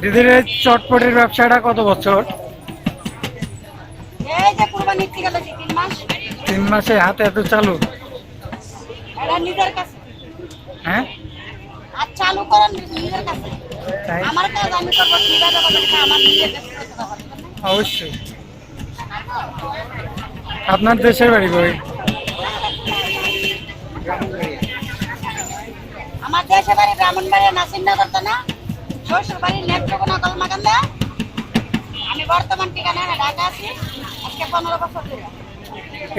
দিদির চটপটির ব্যবসাটা কত বছর? তিন মাসে। হাতে এত চালু? এটা নিজের কাছে। হ্যাঁ? চালু করেন নিজের কাছে। আমার কাজ আমি করব কীভাবে আমার নিজের কাছে অবশ্যই। আপনার দেশের বাড়ি কই? আমার দেশে বাড়ি ব্রাহ্মণবাড়ি নাসিরনগর তো না। শ্বশুর বাড়ি নেত্রকোনা কলমাকান্দা আমি বর্তমান ঠিকানা ঢাকা আছি আজকে পনেরো বছর ধরে।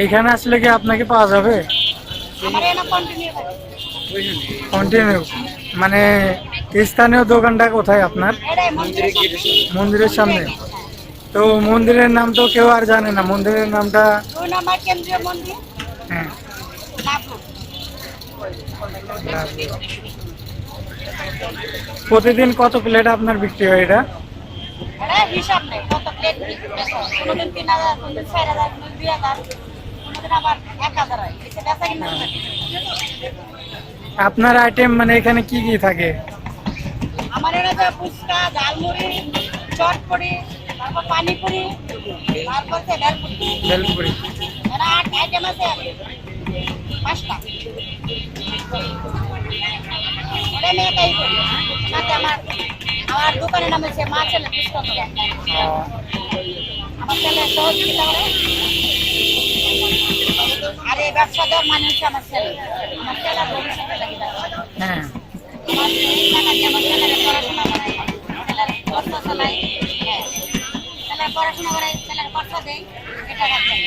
এখানে আসলে কি আপনাকে পাওয়া যাবে? আমার কন্টিনিউ মানে স্থানীয় দোকানটা কোথায় আপনার? মন্দিরের সামনে। তো মন্দিরের নাম তো কেউ আর জানে না। মন্দিরের নামটা হ্যাঁ। প্রতিদিন কত প্লেট আপনার বিক্রি হয় এটা এটা হিসাব নেই কত প্লেট কোনোদিন তিন হাজার কোনোদিন চার হাজার কোনোদিন দুই হাজার কোনোদিন আবার এক হাজার হয় এসে বেচা কিনা করে। আপনার আইটেম মানে এখানে কি কি থাকে আমার এখানে যে ফুচকা ঝালমুড়ি চটপড়ি তারপর পানিপুরি তারপর হচ্ছে ভেলপুরি বেলপুরি এরা আট আইটেম আছে পাঁচটা। আমি একাই করি। সাথে আমার আমার দোকানের নাম হচ্ছে মা ছেলে দোকান আমার ছেলে সহযোগিতা করে আর এই ব্যবসা দেওয়ার মানে হচ্ছে আমার ছেলে। আমার ছেলে ভবিষ্যতে লাগি হ্যাঁ। আমার দিয়ে ছেলের পড়াশোনা করাই। ছেলের খরচা চালাই। ছেলের পড়াশোনা করাই। ছেলের খরচা দেই। এটা রাখি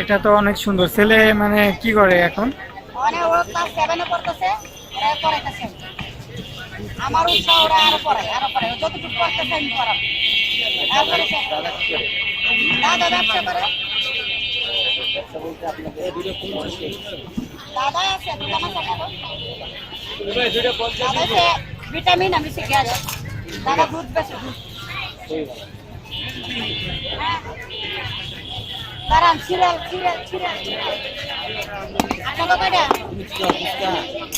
এটা তো অনেক সুন্দর। ছেলে মানে কি করে এখন? ওরা ক্লাস সেভেনে পড়তেছে, ওরা আরও পড়ায়, আরও যতটুকু দাদা দাদা আছে আছে দাদা সে ভিটামিন, আমি আছে দাদা দুধ বেশি দুধ হ্যাঁ। দাঁড়ান সিরিয়াল সিরিয়াল সিরিয়াল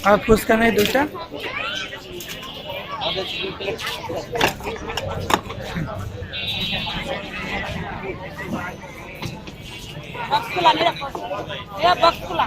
আর ফুচকা নেই দুইটা? বক্স খোলা বক্স খোলা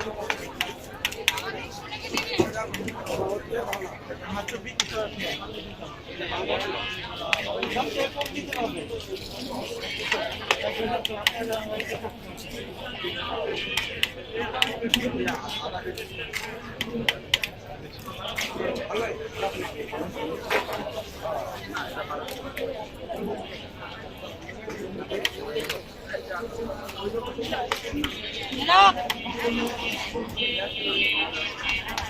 Hello.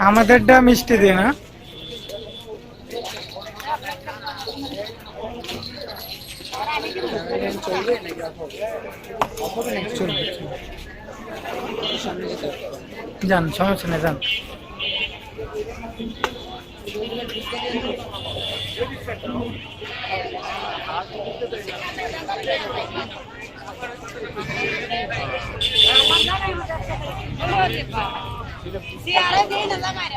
আমাদেরটা মিষ্টি দিয়ে না চলবে চলবে। যান সমস্যা নেই যান Sí, ahora sí, nos da madre.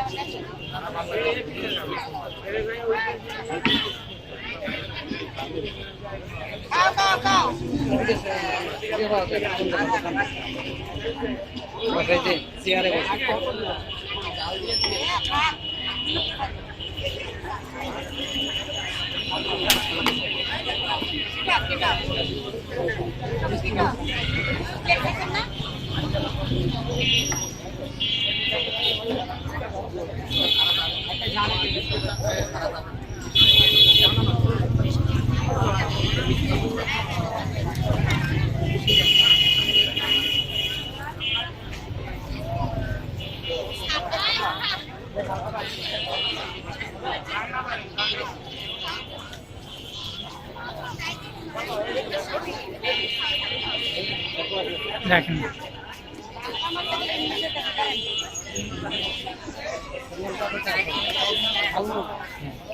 না? লাগারে খাও খাও